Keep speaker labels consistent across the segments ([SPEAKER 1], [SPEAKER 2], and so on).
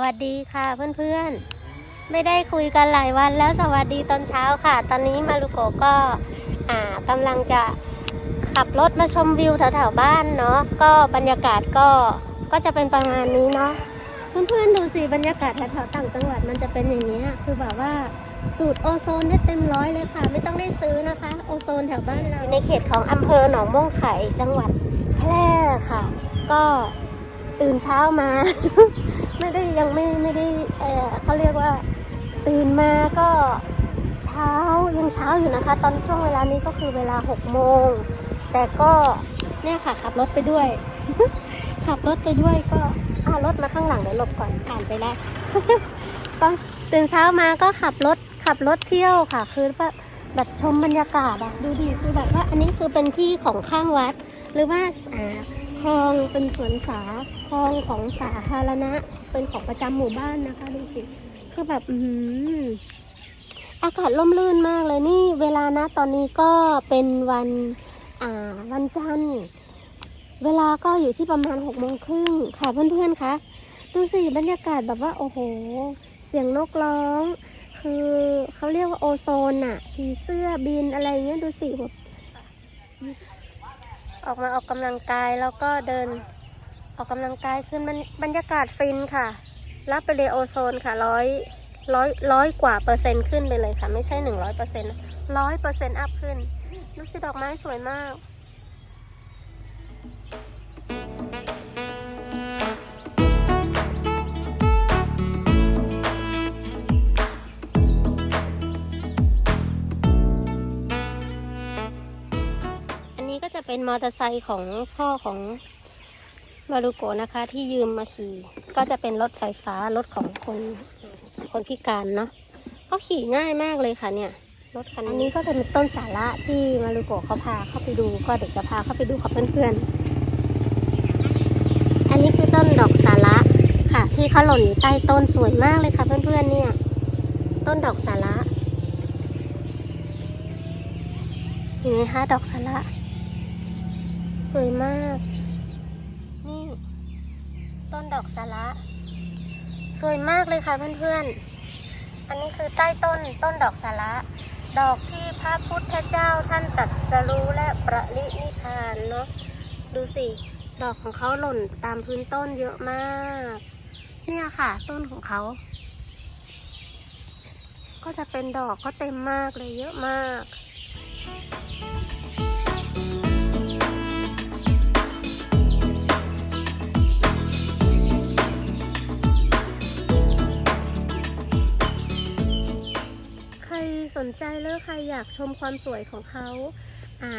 [SPEAKER 1] สวัสดีค่ะเพื่อนๆ ไม่ได้คุยกันหลายวันแล้วสวัสดีตอนเช้าค่ะ ตอนนี้มารุโกก็อ่ากำลังจะขับรถมาชมวิวแถวๆบ้านเนาะก็บรรยากาศก็ก็จะเป็นประมาณนี้เนาะเพื่อนๆดูสิบรรยากาศแถวๆต่างจังหวัดมันจะเป็นอย่างนี้คือแบบว่าสูตรโอโซนได้เต็มร้อยเลยค่ะ ไม่ต้องได้ซื้อนะคะ โอโซนแถวบ้านเราในเขตของอำเภอหนองม่วงไข่จังหวัดแพร่ค่ะ ก็ตื่นเช้ามา ไม่ได้ยังไม่ไม่ได้เออเขาเรียกว่าตื่นมาก็เช้ายังเช้าอยู่นะคะ ตอนช่วงเวลานี้ก็คือเวลา6โมงแต่ก็เนี่ยค่ะขับรถไปด้วย ขับรถไปด้วยก็อ่ารถมาข้างหลังเดี๋ยวหลบก่อนผ่านไปแล้วตอนตื่นเช้ามาก็ขับรถขับรถเที่ยวค่ะ คือแบบแบบชมบรรยากาศอะดูดิคือแบบว่าอันนี้คือเป็นที่ของข้างวัด หรือว่าอ่า คลองเป็นสวนสาคลองของสาธารณะ เป็นของประจำหมู่บ้านนะคะดูสิคือแบบอือหือากาศร่มรื่นมากเลยนี่ เวลานะตอนนี้ก็เป็นวันอ่าวันจันทร์เวลาก็อยู่ที่ประมาณหกโมงครึ่งค่ะเพื่อนๆคะดูสิบรรยากาศแบบว่าโอ้โห เสียงนกร้อง คือเขาเรียกว่าโอโซนอะผีเสื้อบินอะไรเงี้ยดูสิแบบ ออกมาออกกำลังกายแล้วก็เดินออกกำลังกายขึ้นบรรยากาศฟินค่ะ รับไปเรโอโซนค่ะร้อยร้อยร้อยกว่าเปอร์เซ็นต์ขึ้นไปเลยค่ะ ไม่ใช่หนึ่งร้อยเปอร์เซ็นต์ร้อยเปอร์เซ็นต์อัพขึ้น รู้สึกดอกไม้สวยมาก จะเป็นมอเตอร์ไซค์ของพ่อของมารุโกนะคะ ที่ยืมมาขี่ ก็จะเป็นรถไฟฟ้ารถของคนคนพิการเนาะก็ขี่ง่ายมากเลยค่ะเนี่ยรถคันนี้อันนี้ก็เป็นต้นสาระที่มารุโกเขาพาเข้าไปดู ก็เดี๋ยวจะพาเข้าไปดูกับเพื่อนๆ อันนี้คือต้นดอกสาระค่ะ ที่เขาหล่นอยู่ใต้ต้นสวยมากเลยค่ะเพื่อนๆเนี่ย ต้นดอกสาระเห็นไหมคะดอกสาระ สวยมาก นี่ ต้นดอกสาระสวยมากเลยค่ะเพื่อนๆ อันนี้คือใต้ต้นต้นดอกสาระดอกที่พระพุทธเจ้าท่านตรัสรู้และประลินิพพานเนาะ ดูสิ ดอกของเขาหล่นตามพื้นต้นเยอะมาก เนี่ยค่ะ ต้นของเขา ก็จะเป็นดอกก็เต็มมากเลยเยอะมาก สนใจหรือใครอยากชมความสวยของเขาอ่า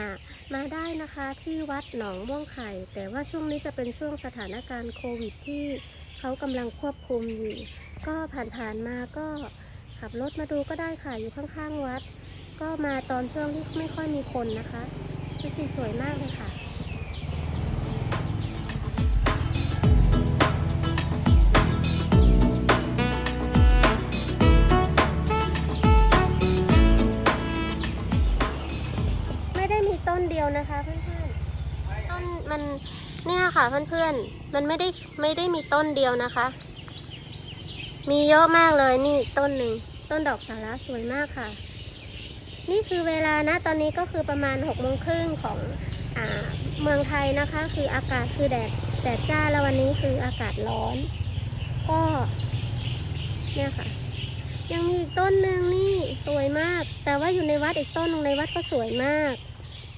[SPEAKER 1] มาได้นะคะที่วัดหนองม่วงไข่ แต่ว่าช่วงนี้จะเป็นช่วงสถานการณ์โควิดที่เขากำลังควบคุมอยู่ ก็ผ่านๆมาก็ขับรถมาดูก็ได้ค่ะอยู่ข้างๆวัด ก็มาตอนช่วงที่ไม่ค่อยมีคนนะคะดูสิสวยมากเลยค่ะ ค่ะเพื่อนๆ มันไม่ได้ไม่ได้มีต้นเดียวนะคะ มีเยอะมากเลยนี่ต้นหนึ่งต้นดอกสาระสวยมากค่ะ นี่คือเวลานะตอนนี้ก็คือประมาณหกโมงครึ่งของอเมืองไทยนะคะ คืออากาศคือแดดแดดจ้าแล้ววันนี้คืออากาศร้อน ก็เนี่ยค่ะ ยังมีอีกต้นหนึ่งนี่สวยมาก แต่ว่าอยู่ในวัดอีกต้นนึงในวัดก็สวยมาก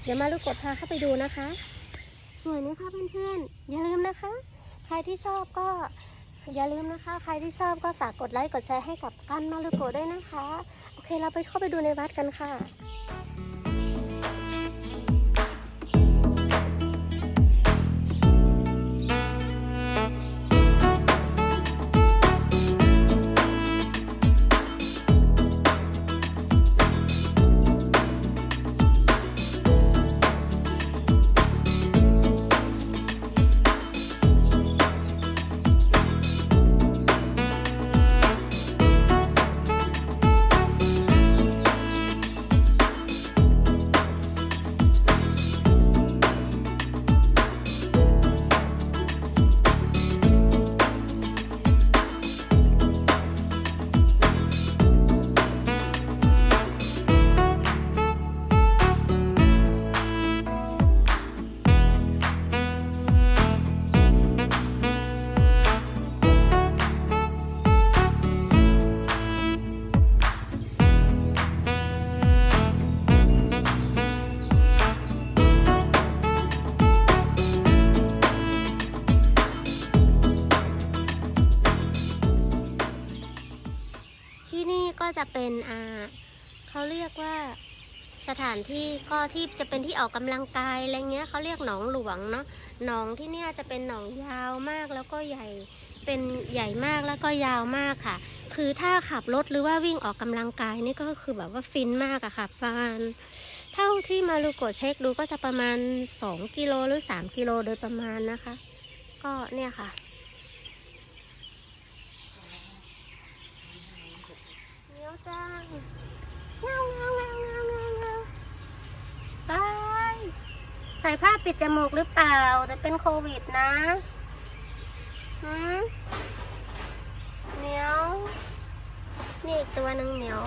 [SPEAKER 1] เดี๋ยวมาลูกกดพาเข้าไปดูนะคะ สวยไหมคะเพื่อนๆ อย่าลืมนะคะ ใครที่ชอบก็อย่าลืมนะคะ ใครที่ชอบก็ฝากกดไลค์กดแชร์ให้กับกันมาลูกโกด้วยนะคะ โอเคเราไปเข้าไปดูในวัดกันค่ะ จะเป็นอ่าเขาเรียกว่าสถานที่ก็ที่จะเป็นที่ออกกำลังกายอะไรเงี้ยเขาเรียกหนองหลวงเนาะหนองที่เนี่ยจะเป็นหนองยาวมากแล้วก็ใหญ่เป็นใหญ่มากแล้วก็ยาวมากค่ะ คือถ้าขับรถหรือว่าวิ่งออกกำลังกายนี่ก็คือแบบว่าฟินมากอะค่ะประมาณเท่าที่มาลูโกะเช็คดูก็จะประมาณ 2 กิโลหรือ 3 กิโลโดยประมาณนะคะ ก็เนี่ยค่ะ เหนียวจังเงาเงาเงาเงาเงาเงาไปใส่ผ้าปิดจมูกหรือเปล่าเดี๋ยวเป็นโควิดนะหืมเหนียว นี่อีกตัวหนึ่งเหนียว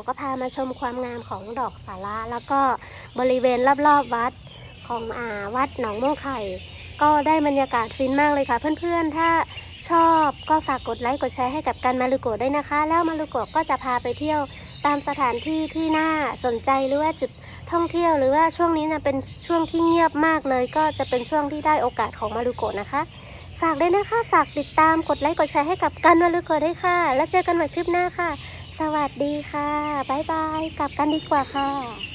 [SPEAKER 1] กก็พามาชมความงามของดอกสาระแล้วก็บริเวณรอบๆวัดของอาวัดหนองม่วงไข่ ก็ได้บรรยากาศฟินมากเลยค่ะ เพื่อนๆ ถ้าชอบก็ฝากกดไลค์กดแชร์ให้กับกันมาลูโกะด้วยนะคะ แล้วมาลูโกะก็จะพาไปเที่ยวตามสถานที่ที่น่าสนใจหรือว่าจุดท่องเที่ยวหรือว่าช่วงนี้นะเป็นช่วงที่เงียบมากเลย ก็จะเป็นช่วงที่ได้โอกาสของมาลูโกะนะคะ ฝากด้วยนะคะ ฝากติดตามกดไลค์กดแชร์ให้กับกันมาลูโกะด้วยค่ะ แล้วเจอกันใหม่คลิปหน้าค่ะ สวัสดีค่ะ บ๊ายบาย กลับกันดีกว่าค่ะ